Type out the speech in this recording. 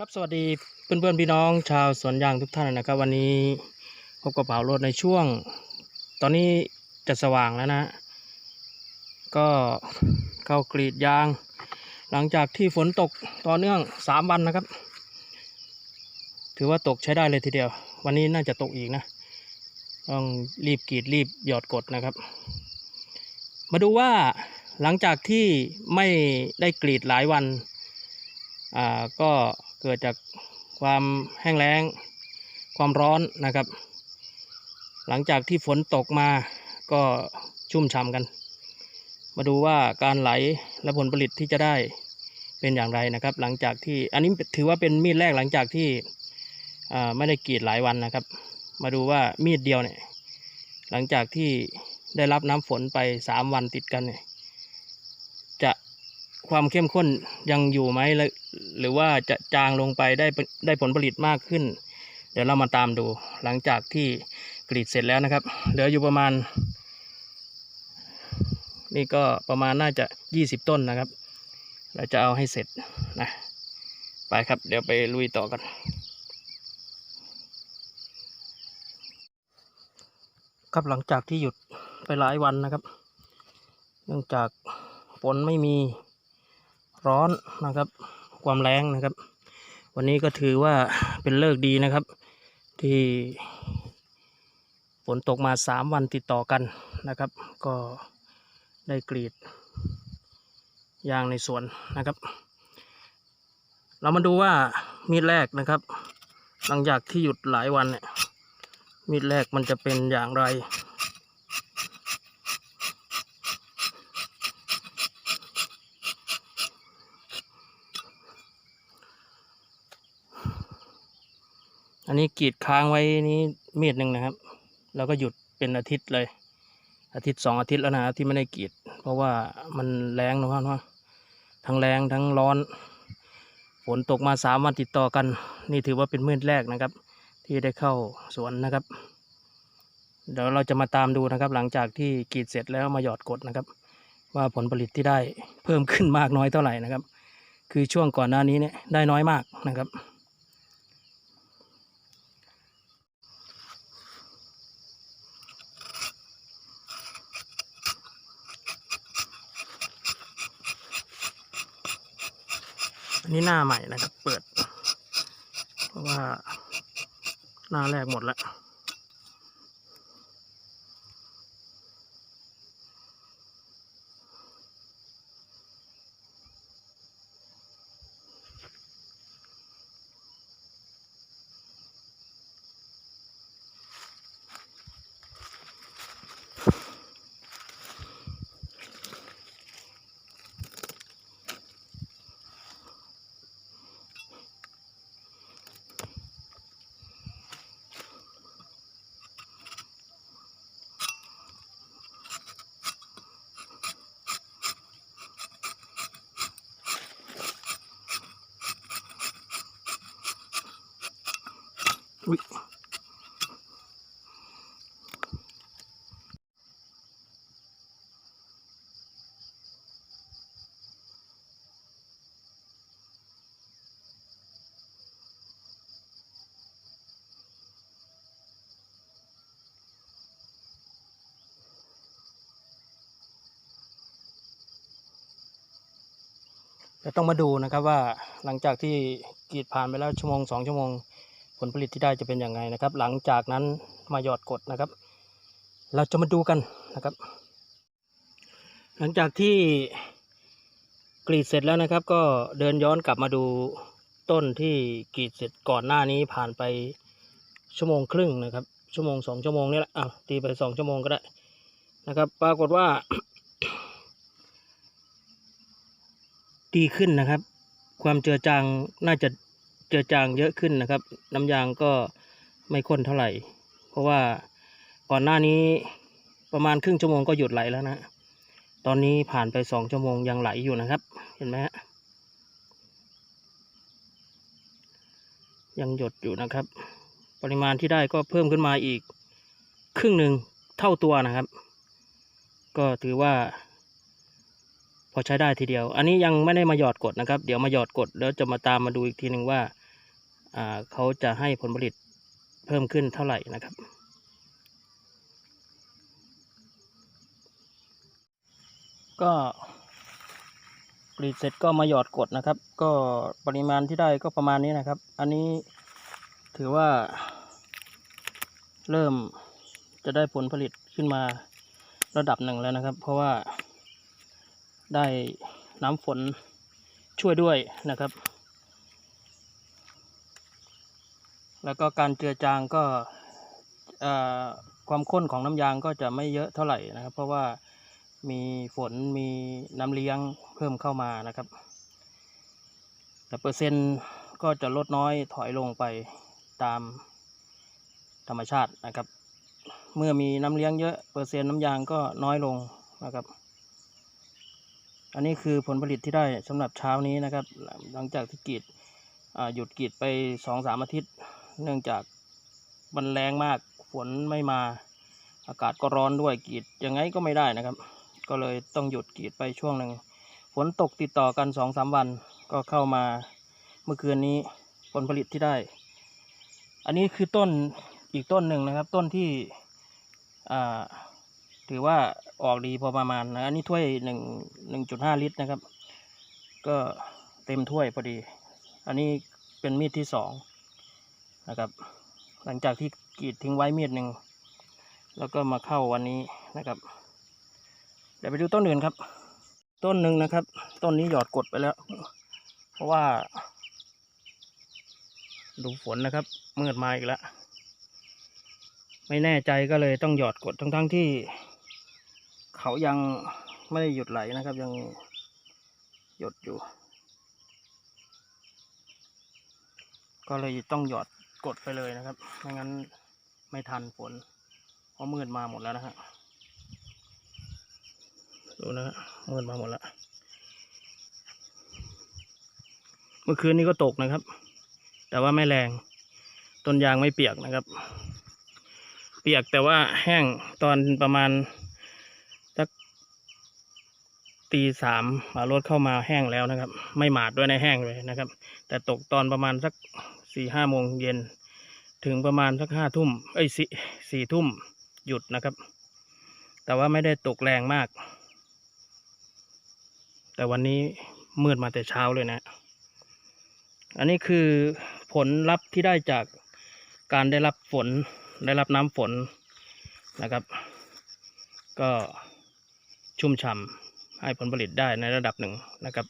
ครับสวัสดีเพื่อนๆพี่น้องชาวสวนยางทุกท่านนะครับ วันนี้พบกับเป๋ารถในช่วง ตอนนี้จะสว่างแล้วนะ ก็เข้ากรีดยาง หลังจากที่ฝนตกต่อเนื่องสามวันนะครับ ถือว่าตกใช้ได้เลยทีเดียว วันนี้น่าจะตกอีกนะ ต้องรีบกรีดรีบหยอดกดนะครับ มาดูว่าหลังจากที่ไม่ได้กรีดหลายวันอ่าก็ เกิดจากความแห้งแล้ง ความร้อนนะครับ หลังจากที่ฝนตกมาก็ชุ่มฉ่ำกัน มาดูว่าการไหลและผลผลิตที่จะได้เป็นอย่างไรนะครับ หลังจากที่อันนี้ถือว่าเป็นมีดแรกหลังจากที่ไม่ได้กรีดหลายวันนะครับ มาดูว่ามีดเดียวเนี่ยหลังจากที่ได้รับน้ำฝนไปสามวันติดกันเนี่ย ความเข้มข้นยังอยู่ไหมหรือว่าจะจางลงไปได้ได้ผลผลิตมากขึ้น เดี๋ยวเรามาตามดู หลังจากที่กรีดเสร็จแล้วนะครับ เหลืออยู่ประมาณ นี่ก็ประมาณน่าจะยี่สิบต้นนะครับ เราจะเอาให้เสร็จนะไปครับ เดี๋ยวไปลุยต่อกันครับหลังจากที่หยุดไปหลายวันนะครับ เนื่องจากฝนไม่มี ร้อนนะครับ ความแรงนะครับ วันนี้ก็ถือว่าเป็นเลิกดีนะครับ ที่ฝนตกมาสามวันติดต่อกันนะครับ ก็ได้กรีดยางในสวนนะครับ เรามาดูว่ามีดแรกนะครับ หลังจากที่หยุดหลายวันเนี่ยมีดแรกมันจะเป็นอย่างไร อันนี้กรีดค้างไว้นี้มีดหนึ่งนะครับ แล้วก็หยุดเป็นอาทิตย์เลย อาทิตย์สองอาทิตย์แล้วนะครับที่ไม่ได้กรีด เพราะว่ามันแรงนะครับว่าทั้งแรงทั้งร้อน ฝนตกมาสามวันติดต่อกัน นี่ถือว่าเป็นมืดแรกนะครับ ที่ได้เข้าสวนนะครับ เดี๋ยวเราจะมาตามดูนะครับ หลังจากที่กรีดเสร็จแล้วมาหยอดกดนะครับ ว่าผลผลิตที่ได้เพิ่มขึ้นมากน้อยเท่าไหร่นะครับ คือช่วงก่อนหน้านี้เนี่ยได้น้อยมากนะครับ นนี้หน้าใหม่นะครับ เปิด เพราะว่าหน้าแรกหมดแล้ว จะต้องมาดูนะครับว่าหลังจากที่กรีดผ่านไปแล้วชั่วโมงสองชั่วโมง ผลผลิตที่ได้จะเป็นอยังไงนะครับ หลังจากนั้นมาหยอดกดนะครับ เราจะมาดูกันนะครับ หลังจากที่กรีดเสร็จแล้วนะครับ ก็เดินย้อนกลับมาดูต้นที่กรีดเสร็จก่อนหน้านี้ผ่านไปชั่วโมงครึ่งนะครับ ชั่วโมงสองชั่วโมงนี่แหละอะตีไปสองชั่วโมงก็ได้นะครับ ปรากฏว่า ดีขึ้นนะครับ ความเจือจางน่าจะเจือจางเยอะขึ้นนะครับ น้ำยางก็ไม่ข้นเท่าไหร่ เพราะว่าก่อนหน้านี้ประมาณครึ่งชั่วโมงก็หยุดไหลแล้วนะ ตอนนี้ผ่านไปสองชั่วโมงยังไหลอยู่นะครับ เห็นไหมฮะยังหยดอยู่นะครับ ปริมาณที่ได้ก็เพิ่มขึ้นมาอีก ครึ่งหนึ่งเท่าตัวนะครับ ก็ถือว่า อใช้ได้ทีเดียว อันนี้ยังไม่ได้มาหยอดกดนะครับ เดี๋ยวมาหยอดกดแล้วจะมาตามมาดูอีกทีหนึ่งว่าอ่าเขาจะให้ผลผลิตเพิ่มขึ้นเท่าไหร่นะครับ ก็กรีดเสร็จก็มาหยอดกดนะครับ ก็ปริมาณที่ได้ก็ประมาณนี้นะครับ อันนี้ถือว่าเริ่มจะได้ผลผลิตขึ้นมาระดับหนึ่งแล้วนะครับ เพราะว่า ได้น้ำฝนช่วยด้วยนะครับ แล้วก็การเจือจางก็ความข้นของน้ำยางก็จะไม่เยอะเท่าไหร่นะครับ เพราะว่ามีฝนมีน้ำเลี้ยงเพิ่มเข้ามานะครับ แต่เปอร์เซ็นต์ก็จะลดน้อยถอยลงไปตามธรรมชาตินะครับ เมื่อมีน้ำเลี้ยงเยอะเปอร์เซ็นต์น้ำยางก็น้อยลงนะครับ อันนี้คือผลผลิตที่ได้สำหรับเช้านี้นะครับ หลังจากที่กรีดหยุดกรีดไปสองสามอาทิตย์ เนื่องจากมันแรงมากฝนไม่มา อากาศก็ร้อนด้วยกรีดยังไงก็ไม่ได้นะครับ ก็เลยต้องหยุดกรีดไปช่วงหนึ่งฝนตกติดต่อกันสองสามวันก็เข้ามาเมื่อคืนนี้ผลผลิตที่ได้ อันนี้คือต้นอีกต้นหนึ่งนะครับ ต้นที่อ่า ถือว่าออกดีพอประมาณนะอันนี้ถ้วยหนึ่งหนึ่งจุดห้าลิตรนะครับ ก็เต็มถ้วยพอดี อันนี้เป็นมีดที่สองนะครับ หลังจากที่กรีดทิ้งไว้มีดหนึ่งแล้วก็มาเข้าวันนี้นะครับ เดี๋ยวไปดูต้นอื่นครับ ต้นหนึ่งนะครับ ต้นนี้หยอดกดไปแล้ว เพราะว่า ดูฝนนะครับมืดมาอีกแล้วไม่แน่ใจก็เลยต้องหยอดกดทั้งๆทที่ เขายังไม่ได้หยุดไหลนะครับ ยังหยดอยู่ ก็เลยต้องหยอดกดไปเลยนะครับไม่งั้นไม่ทันฝนเพราะมืดมาหมดแล้วนะฮะดูนะฮะมืดมาหมดแล้วเมื่อคืนนี้ก็ตกนะครับ แต่ว่าไม่แรงต้นยางไม่เปียกนะครับ เปียกแต่ว่าแห้งตอนประมาณ ตีสามมารถเข้ามาแห้งแล้วนะครับ ไม่หมาดด้วยในแห้งเลยนะครับ แต่ตกตอนประมาณสักสี่ห้าโมงเย็น ถึงประมาณสักห้าทุ่มเอ้ยสี่สี่ทุ่มหยุดนะครับ แต่ว่าไม่ได้ตกแรงมาก แต่วันนี้มืดมาแต่เช้าเลยนะ อันนี้คือผลลัพธ์ที่ได้จากการได้รับฝนได้รับน้ำฝนนะครับ ก็ชุ่มฉ่ำ ให้ผลผลิตได้ในระดับหนึ่งนะครับ